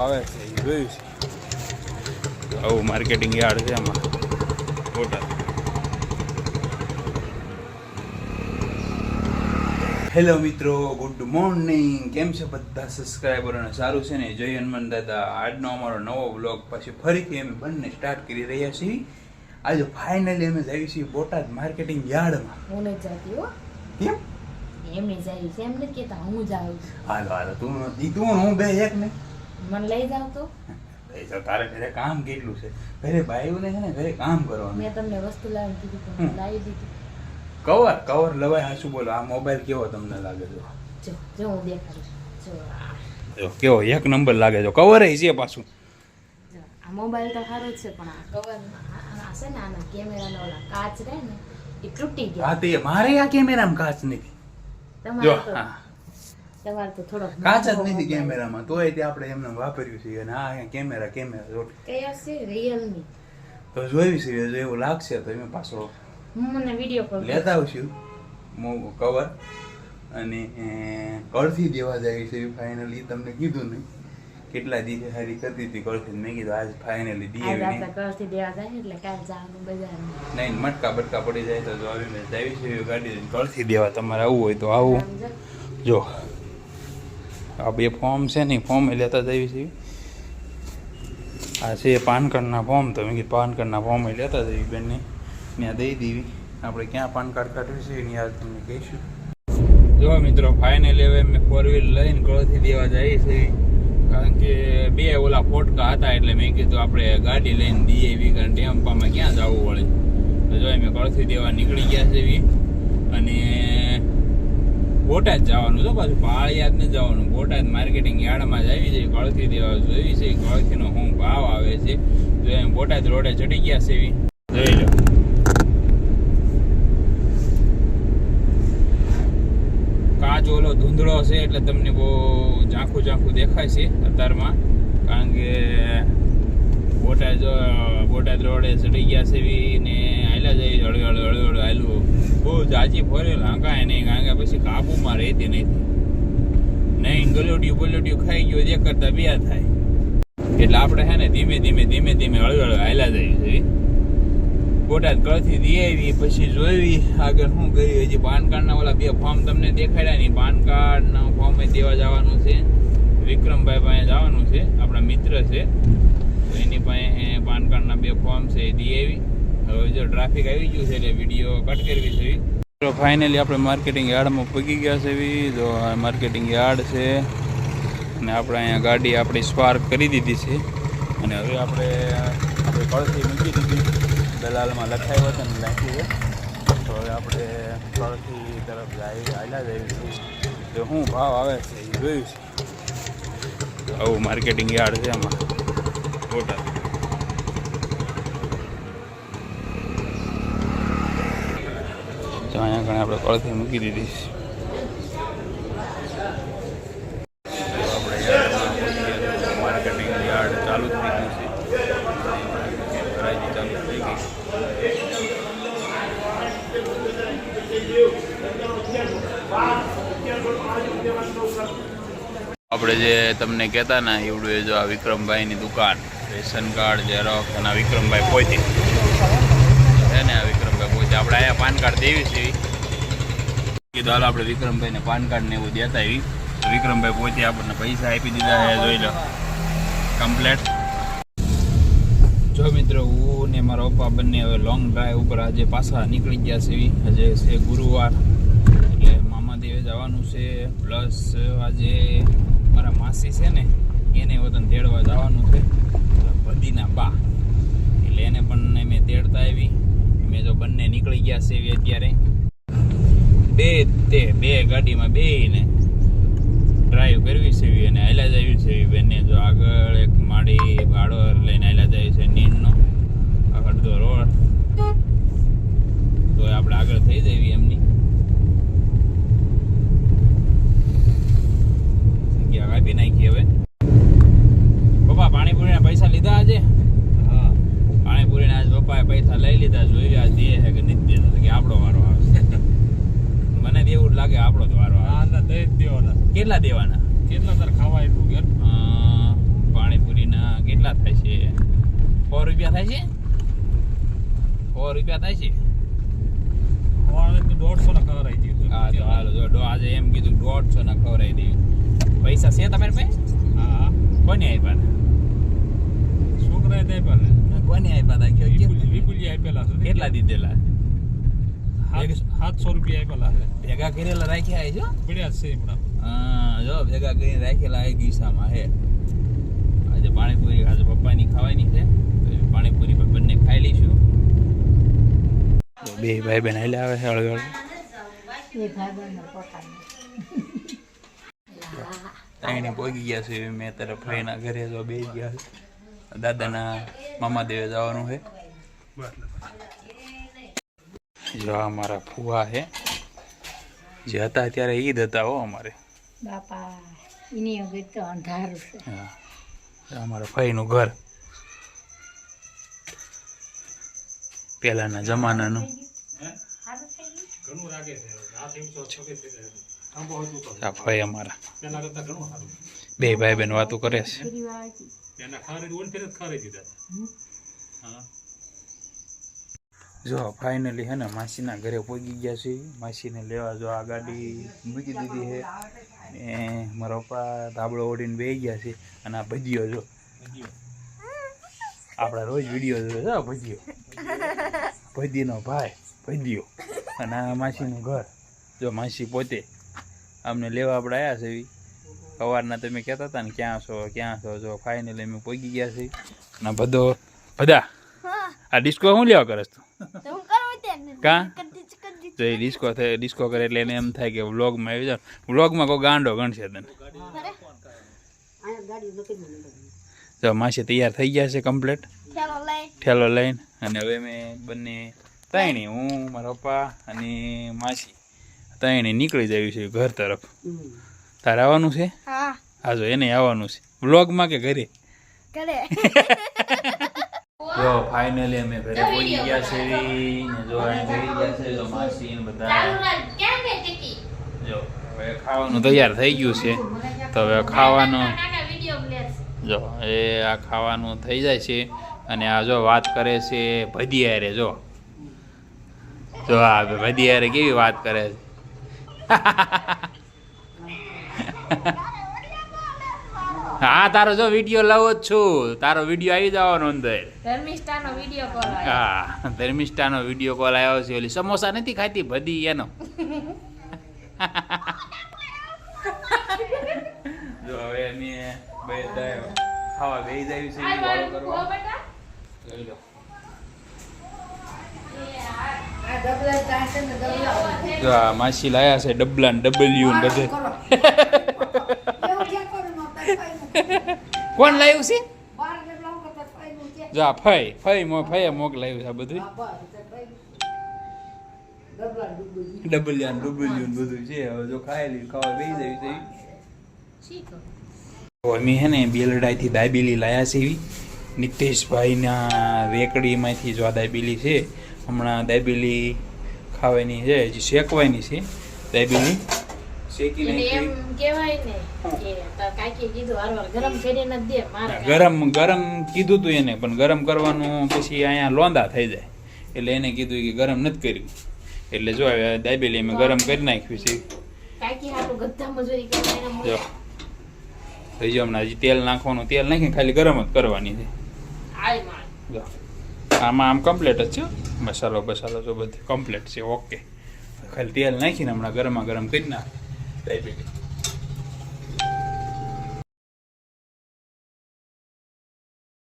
આવે. છે જોયું છે આવું માર્કેટિંગ યાર્ડ છે આમાં બોટાદ હેલો મિત્રો ગુડ મોર્નિંગ કેમ છે બધા સબસ્ક્રાઈબરોને સારું છે ને? જય હનુમાન દાદા. આજનો અમારો નવો બ્લોગ પછી ફરીથી અમે બંને સ્ટાર્ટ કરી રહ્યા છીએ. આજે ફાઇનલી અમે જઈએ છીએ બોટાદ માર્કેટિંગ યાર્ડમાં. હું નથી જાતી હો. કેમ? એમને જાય છે એમ નથી કહેતા હું જાઉં છું. હાલો હાલો. તું દીધું તું હું બે એક ને. મને લઈ જાવ તો. લઈ જાવ તારે ઘરે કામ કેટલું છે? ઘરે બાઈઓને છે ને ઘરે કામ કરવાનું. મેં તમને વસ્તુ લાવી દીધી તો લાવી દીધી. કવર કવર લવાય હાચું બોલો. આ મોબાઈલ કેવો તમને લાગે છે? જો જો હું દેખાડીશ જો જો કેવો? એક નંબર લાગે છે. કવર છે પાછું. આ મોબાઈલ તો સારો જ છે પણ આ કવર આ છે ને આના કેમેરાના ઓલા કાચ રહે ને એ તૂટી હા તે મારે આ કેમેરામાં કાચ નથી. તમારે તો તો થોડો કાચ જ નથી કેમેરામાં તોય તે આપણે એમને વાપર્યું છે અને આ કેમેરા કેમેરા કયા છે? રિયલમી તો જોયું છે જો એવું લાગશે તો એમ પાછો હું મને વીડિયો કોલ લેતા આવશું. મો- કવર અને કળથી દેવા જાય છે ફાઇનલી તમને કીધું નહીં કેટલા દિવસે હારી કરતી હતી કળથી મેં કીધું આજ ફાઇનલી દીએ આવી ઘરથી દેવા જાય એટલે કાલ જવાનું નહીં મટકા બટકા પડી જાય તો જો આવીને જાવી છે ગાડી કળથી દેવા તમારે આવવું હોય તો આવું. જો. આ બે ફોર્મ છે ને, ફોર્મ લેતા જઈએ છીએ. આ છે પાન કાર્ડના ફોર્મ, તો મેં કીધું પાન કાર્ડના ફોર્મ એ લેતા જઈએ બેનને. ત્યાં દઈ દેવી. આપણે ક્યાં પાન કાર્ડ કાઢવી છે એની યાદ તમને કહીશું. જો મિત્રો ફાઇનલી હવે મેં ફોર વ્હીલ લઈને ગળથી દેવા જઈએ છીએ. કારણ કે બે ઓલા ફોટકા હતા એટલે મેં કીધું આપણે ગાડી લઈને દઈએ એવી, કારણ ટેમ્પામાં ક્યાં જવું વળે. તો જો મેં ગળથી દેવા નીકળી ગયા છે એવી અને બોટાદ જવાનું તો પાછું પાળિયાદ ને જવાનું. બોટાદ માર્કેટિંગ યાર્ડમાં જ આવી જાય કળથી દેવા જોઈ છે. કળથીનો હું ભાવ આવે છે. તો એમ બોટાદ રોડે ચડી ગયા છે એવી. જોઈ લો. કાચ ઓલો ધૂંધળો છે એટલે તમને બહુ ઝાંખું ઝાંખું દેખાય છે અત્યારમાં. કારણ કે બોટાદ બોટાદ રોડે ચડી ગયા છે એવી ને હાલ્યા જાય, હળવે હળવે હળવે હળવે બહુ જાજી ફરેલ હાંકાય નહીં કારણ પછી કાબુમાં રહેતી નહીં નહીં, ગલોડિયું, બલોડિયું ખાઈ ગયો, જે કરતા બે થાય. એટલે આપણે છે ને ધીમે ધીમે ધીમે ધીમે હળવે હળવે જઈએ છીએ બોટાદ કળથી દઈ આવી પછી જોઈવી આગળ શું કરી હજી પાન કાર્ડના ઓલા બે ફોર્મ તમને દેખાડ્યા નહીં પાન કાર્ડના ફોર્મ દેવા જવાનું છે. વિક્રમભાઈ પાસે જવાનું છે, આપણા મિત્ર છે. એની પાસે પાન કાર્ડના બે ફોર્મ છે, એ દઈ આવી હવે જો ટ્રાફિક આવી ગયું છે એટલે વીડિયો કટ કરવી છે. તો ફાઇનલી આપણે માર્કેટિંગ યાર્ડમાં પગી ગયા છે એવી. તો માર્કેટિંગ યાર્ડ છે. અને આપણે અહીંયા ગાડી આપણી સ્પાર્ક કરી દીધી છે. અને હવે આપણે આપણે કળથી મૂકી દીધી. દલાલમાં લખાવ્યો હતો ને નાખ્યું છે. તો હવે આપણે કળથી તરફ જાય, હાલ્યા જઈએ છીએ. તો શું ભાવ આવે છે એ જોયું છે. આવું માર્કેટિંગ યાર્ડ છે એમાં બોટાદ અહીંયા કણે આપણે કળથી મૂકી દીધી છે. માર્કેટિંગ યાર્ડ ચાલુ ચાલુ થઈ આપણે જે તમને કહેતા ને એવડું એ જો આ વિક્રમભાઈની દુકાન. રેશન કાર્ડ ઝેરોક્સ અને વિક્રમભાઈ પોતે. છે ને, આ વિક્રમભાઈ પોતે આપણે અહીંયા પાન કાર્ડ દેવી છે. કીધું, હાલ, આપણે વિક્રમભાઈને પાન કાર્ડ ને એવું દેતા તો વિક્રમભાઈ પોતે આપણને પૈસા આપી દીધા જોઈ લો. કમ્પ્લેટ જો મિત્રો, હું ને મારા પપ્પા બંને હવે લોંગ ડ્રાઈવ ઉપર આજે પાછા નીકળી ગયા છે એવી આજે છે ગુરુવાર, એટલે મામાદેવે જવાનું છે. પ્લસ આજે મારા માસી છે ને, એને વતન તેડવા જવાનું છે. ભદીના બા. એટલે એને પણ મેં તેડતા આવી. મેં જો નીકળી ગયા છે અત્યારે. બે તે, બે ગાડીમાં બે ડ્રાઈવ કરવી છે અને આયલા જવી છે બેને જો આગળ એક માડી ભાડો લઈને આયલા જાય છે નીંદનો અડધો રોડ. તો આપણે આગળ થઈ જઈએ એમની જગ્યા કાપી નાખી હવે પપ્પા પાણીપુરીના પૈસા લીધા આજે પાણીપુરીના આજ પપ્પાએ પૈસા લઈ લીધા જોઈ આજ દે છે કે નથી દેતા તો કે આપણો વારો આવશે મને તો એવું જ લાગે આપણો જ વારો આવે ના દઈ જ દેવાના કેટલા દેવાના? કેટલા તાર ખાવા એટલું ઘેર? છે? સો રૂપિયા થાય છે? સો રૂપિયા થાય છે? દોઢસો ના કરાવી દીધું હા તો હાલો આજે એમ કીધું દોઢસો ના ખવડાવી દીધું પૈસા છે તમારી પાસે? હા. કોને આપ્યા છોકરાએ પણ હતા. કોને આપ્યા હતા? વિપુલ વિપુલજી આપેલા છે. કેટલા દીધેલા? સાત- સાતસો રૂપિયા આપેલા છે. ભેગા કરેલા રાખ્યા છે પડ્યા છે હમણાં. જો ભેગા કરીને રાખેલા એક દિશામાં હે આજે પાણીપુરી આજે પપ્પાની ખાવાની છે. તો પાણીપુરી પણ બંને ખાઈ લઈશું. તો બે ભાઈ બહેન આવેલા આવે છે બંધ ત્રણે પહોંચી ગયા છે. મેં તરફ ભાઈના ઘરે જો બે ગયા છે. દાદાના મામા દેવે જવાનું છે. જો અમારા ફુવા છે. જે હતા ત્યારે ઈદ હતા હો અમારે. બાપા, એની વગર તો અંધારું છે. અમારા ભાઈનું ઘર. પહેલાના જમાનાનું. અમારા. બે ભાઈ બેન વાતો કરે છે. જ હા ફાઇનલી હે ને, માસીના ઘરે પહોંચી ગયા છે. માસીને લેવા જો આ ગાડી મૂકી દીધી છે ને મારા પપ્પા ધાબળો ઓઢીને બે ગયા છે અને આ ભજીયો જો. આપણા રોજ વીડિયો જોયો છે ભજીયો. ભજીનો ભાઈ ભજીયો. અને આ માસીનું ઘર. જો માસી પોતે અમને લેવા આપણે આવ્યા છે એવી. સવારના તમે કહેતા હતા ને ક્યાં છો ક્યાં છો? જો ફાઇનલી અમે પહોંચી ગયા છે અને બધો બધા? આ ડિસ્કો શું લેવા કરસ તું? કા? તો એ ડિસ્કો થાય ડિસ્કો કરે એટલે એને એમ થાય કે વ્લોગમાં આવી જાવ વ્લોગમાં કોઈ ગાંડો ગણશે તને. જો માસી તૈયાર થઈ ગયા છે કમ્પ્લીટ ઠેલો લઈને. અને હવે મેં બંને ત્રણે હું મારા પપ્પા અને માસી ત્રણે નીકળી જાય છે ઘર તરફ. તારે આવવાનું છે? હા. જો એને આવવાનું છે. વ્લોગમાં કે ઘરે. જો ફાઇનલી અમે ઘરે પહોંચી ગયા છે ને જો અહીં બેસી ગયા છે જો માસી ને બધા જો હવે ખાવાનું તૈયાર થઈ ગયું છે. તો હવે ખાવાનું જો એ આ ખાવાનું થઈ જાય છે અને આ જો વાત કરે છે ભદિયારે જો. જો આ ભદિયારે કેવી વાત કરે છે? હા તારો જો વીડિયો લાવો જ છું. તારો વીડિયો આવી જવાનો અંદર. ધર્મિષ્ઠાનો વીડિયો કોલ હા ધર્મિષ્ઠાનો વીડિયો કોલ આવ્યો છે. ઓલી સમોસા નથી ખાતી? ભદી એનો. જો હવે અમે બધા ખાવા બેસી જાય છે વાળો કરવા. લો. જો આ માસી લાયા છે ડબલા ને ડબલ્યુ ને બધે. કોણ લાવ્યું છે? જા આ ફઈ. ફઈ મો ફઈએ મોકલાવ્યું છે આ બધું ડબલિયા ને ડબલ્યુ ને બધું છે. હવે જો ખાયેલી ખાવા બેસી જાય છે. અમે હે ને બેલડાઈથી દાબેલી લાયા છે એવી. નિતેશભાઈના રેકડીમાંથી જો આ દાબેલી છે. હમણાં દાબેલી ખાવાની છે હજી શેકવાની છે. દાબેલી શેકી ગરમ ગરમ કીધું તું એને પણ ગરમ કરવાનું પછી અહીંયા લોંદા થઈ જાય. એટલે એને કીધું કે ગરમ નથી કર્યું. એટલે જો દાબેલી અમે ગરમ કરી નાખ્યું છે. જો થઈ જો. હમણાં હજી તેલ નાખવાનું તેલ નાખીને ખાલી ગરમ જ કરવાની છે. જો. આમાં આમ કમ્પ્લેટ જ છે. મસાલો બસાલો જો બધું કમ્પ્લેટ છે ઓકે ખાલી તેલ નાખીને હમણાં ગરમા ગરમ કરી નાખ. દાબેલી.